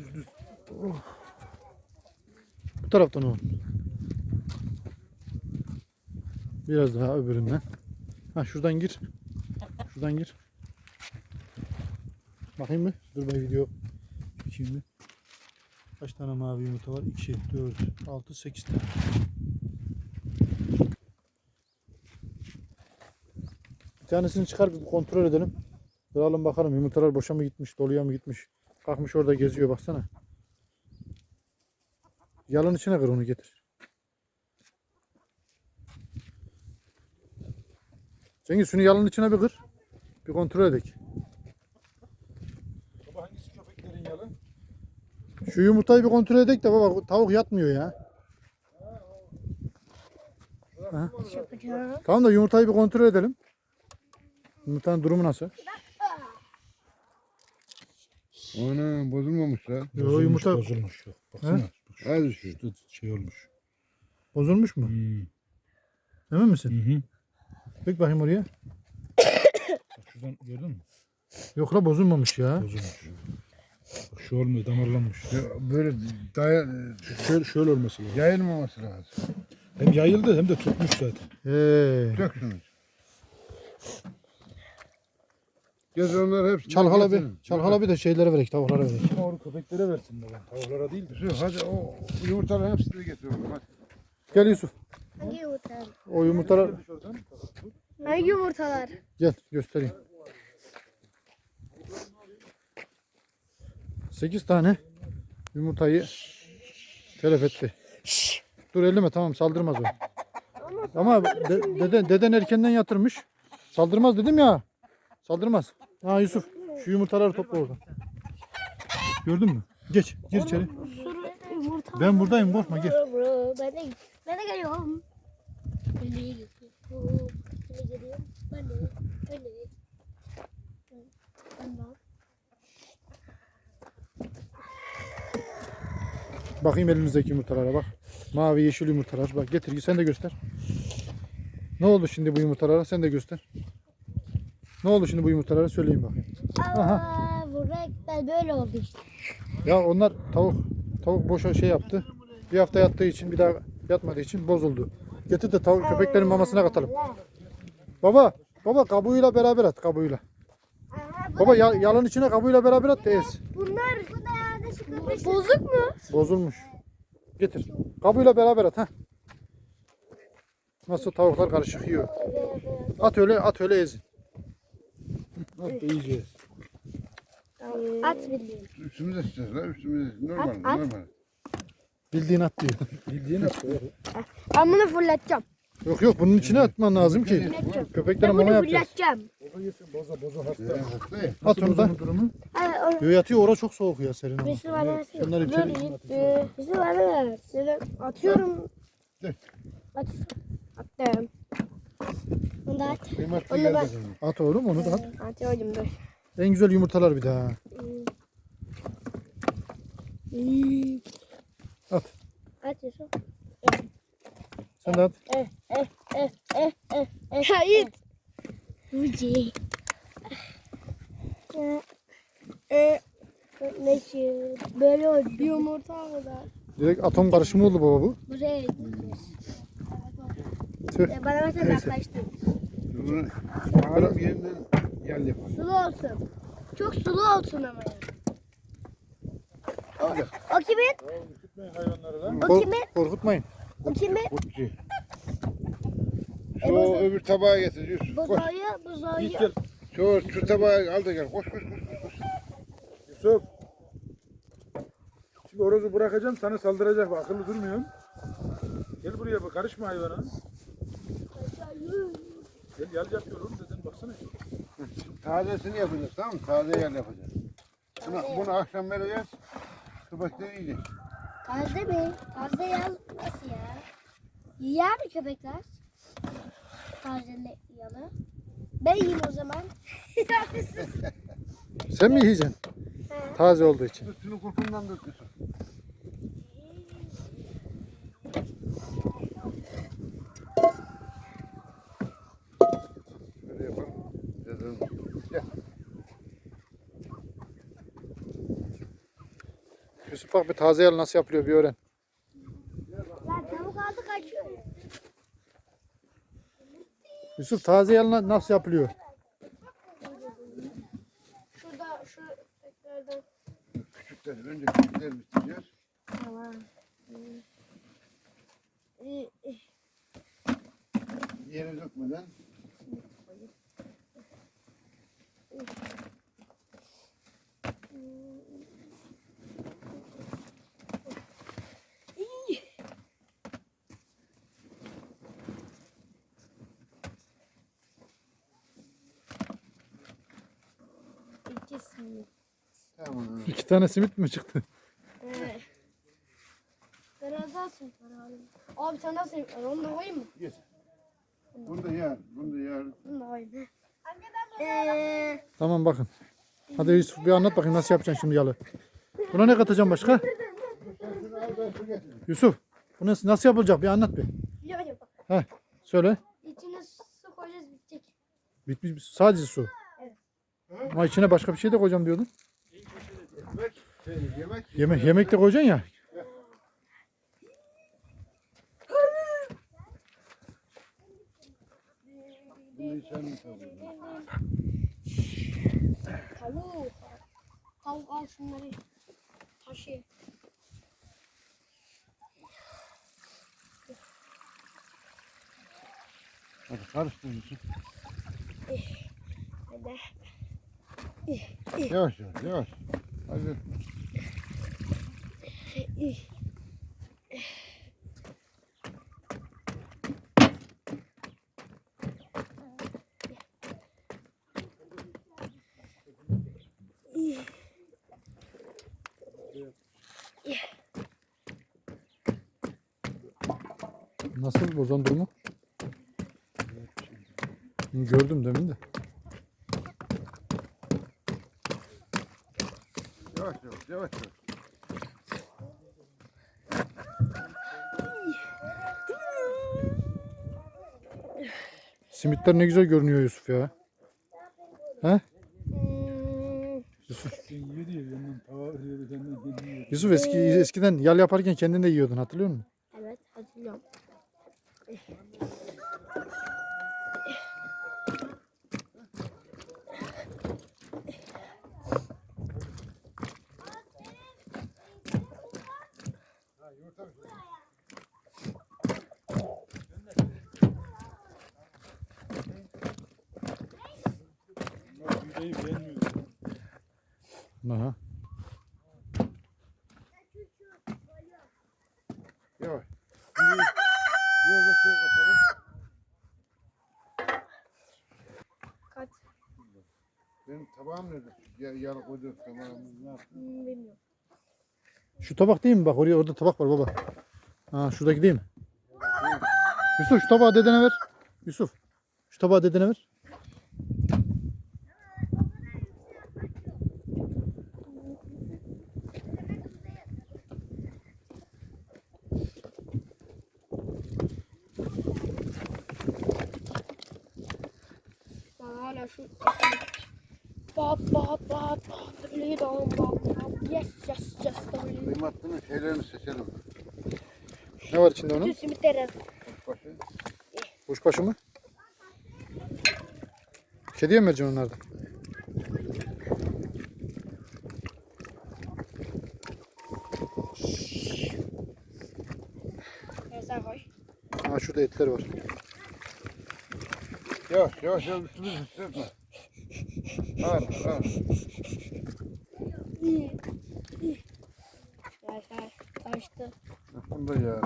Düz düz. Bu taraftan o. Biraz daha öbüründen. Ha şuradan gir. Şuradan gir. Bakayım mı? Dur ben video çekeyim mi? Kaç tane mavi yumurta var? 2, 4, 6, 8 tane. Bir tanesini çıkar bir kontrol edelim. Kıralım bakalım yumurtalar boşa mı gitmiş, doluya mı gitmiş. Kalkmış orada geziyor baksana. Yalın içine kır onu getir. Cengiz şunu yalın içine bir kır. Bir kontrol edek. Baba hangisi köpeklerin yalı? Şu yumurtayı bir kontrol edek de baba tavuk yatmıyor ya. Ha? Tamam da yumurtayı bir kontrol edelim. Yumurtanın durumu nasıl? Ana bozulmamış lan. Yo, yumurta Bozulmuş yok. Baksana. Bak şu- Hadi şu. Şurada şey olmuş. bozulmuş mu? Hmm. Emin misin? Hı hı. Bak bakayım oraya. Bak şuradan gördün mü? Yok la bozulmamış ya. Bozulmuş. Bak şu olmuyor damarlanmış. Ya Böyle daya, Şöyle, şöyle olması lazım. yayılmaması lazım. Hem yayıldı hem de tutmuş zaten. Ee, Dök şunu. Gez onları hepsini. çalhala bir, getirin. çalhala bir de şeylere verek, tavuklara verek. Ama onu köpeklere versin babam. Tavuklara değil de. Hadi o yumurtaların hepsini de getir oğlum hadi. Gel Yusuf. Hangi yumurtalar? O yumurtalar Hangi yumurtalar? gel göstereyim. 8 tane yumurtayı telef etti. Dur elleme tamam saldırmaz o. Ama de- deden, deden erkenden yatırmış. Saldırmaz dedim ya. Saldırmaz. Ha Yusuf şu yumurtaları topla oradan. Gördün mü? Geç gir içeri. Ben buradayım korkma bro. Ben de, ben de geliyorum. Ben de geliyorum. Ben de geliyorum. Bakayım elimizdeki yumurtalara bak. Mavi yeşil yumurtalar. Bak getir sen de göster. Ne oldu şimdi bu yumurtalara? Sen de göster. Ne oldu şimdi bu yumurtalara? Söyleyin bakayım. Aa, bu renkler böyle oldu işte. Ya onlar tavuk tavuk boşa şey yaptı. Bir hafta yattığı için bir daha yatmadığı için bozuldu. Getir de tavuk köpeklerin mamasına katalım. Baba, baba kabuğuyla beraber at kabuğuyla. Baba ya, yalın içine kabuğuyla beraber at da ez. Bunlar bozuk mu? Bozulmuş. Getir. Kabuğuyla beraber at ha. Nasıl tavuklar karışık yiyor. At öyle, at öyle ezin. Bak da iyice. At bildiğin. Üstümüze sıçacağız lan üstümüze. Normal At, at. normal. Bildiğin at diyor. Bildiğin at. Ben bunu fırlatacağım. Yok yok bunun içine atman lazım ki. Fırlatacağım. Köpeklere Ben mama bunu yapacağız. fırlatacağım. Boza boza hasta. Ya, hasta ya. At onu da. durumu? Ha, o- Yo yatıyor ora çok soğuk ya serin ama. Birisi bana versin. Şunları içeri- Böyle, Birisi bana atıyorum. Dur. At. Attım. Da at. Kıymetli Onu ben-. At oğlum onu da at. Atıyorum dur. En güzel yumurtalar bir daha. At. At Yusuf. Sen de at. Hayır. Uci. Ee, Neyse, böyle oldu. Bir yumurta mı da? Direkt atom karışımı oldu baba bu. Buraya gitmiş. Tüh. Bana mesela yaklaştı. Bunu ağrım yerinden gel yapalım. Sulu olsun. Çok sulu olsun ama ya. O, o kimin? Gitmeyin hayvanları lan. O Kork- kimin? korkutmayın. O kimin? Kutçu. E, Şu bu- öbür tabağa getir Yusuf. Koş. Buzoyu. Git gel. Şu, şu tabağı al da gel. Koş koş koş. koş. Yusuf. Şimdi orozu bırakacağım sana saldıracak. Bak, akıllı durmuyorsun. Gel buraya bak karışma hayvana. Yal yapıyorum dedim baksana. Tazesini yapacağız tamam mı? Taze yer yapacağız. Bunu, bunu akşam vereceğiz. Köpekler yiyecek. Taze mi? Taze yal nasıl ya? Yer mi köpekler? Taze yalı. Ben yiyeyim o zaman. Sen mi yiyeceksin? Taze olduğu için. Üstünü kurkundan dök Yusuf. Böyle yapalım. Yazalım. Gel. Yusuf bak bir taze yal nasıl yapılıyor bir öğren. Ya tavuk aldı kaçıyor. Yusuf taze yal na- nasıl yapılıyor? Şurada şu tekrardan. Küçükleri önce küçükleri bitireceğiz. Tamam. Yere dökmeden. Tamam. İki tane simit mi çıktı? Evet. Biraz daha simit var abi. Abi bir tane daha simit var. Onu da koyayım mı? Yes. Bunu da yar. Bunu da yar. Onu da koyayım. Eee Tamam bakın. Hadi Yusuf bir anlat bakayım nasıl yapacaksın şimdi yalı. Buna ne katacağım başka? Yusuf bu nasıl, nasıl yapılacak bir anlat bir. yok. Heh, söyle. İçine su koyacağız bitecek. Bitmiş sadece su. Ama içine başka bir şey de koyacağım diyordun. Ekmek, şey, yemek. Yemek, yemek de koyacaksın ya. Tavuk. Tavuk al şunları. Taşı. Hadi karıştır Yusuf. Hadi. Yavaş yavaş yavaş. Hadi. Nasıl bozan durumu? Gördüm demin de. Yavaş. Simitler ne güzel görünüyor Yusuf ya. He? Yusuf. Yusuf eski eskiden yal yaparken kendin de yiyordun hatırlıyor musun? evet hatırlıyorum. Büyüdeyi beğenmiyor. Aha. Yavaş. Biraz da şey katalım. Kaç? Benim tabağım nerede? Ya, yarı koyduğum tabağım ne yaptın? Hmm, bilmiyorum. Şu tabak değil mi? Bak oraya orada tabak var baba. Ha şuradaki değil mi? Yusuf şu tabağı dedene ver. Yusuf şu tabağı dedene ver. Şu Bap bap bap bap Lidon bap bap Yes yes yes Lidon Kıymatlının şeylerini seçelim. Ne var içinde onun? Bütün simitleri Başı. Kuşbaşı mı? Kediye mi vereceksin onlardan? Sen koy Ha şurada etler var. Yavaş yavaş yavaş üstünü hissetme. Al al. Gel gel Karıştı Bunu da yar.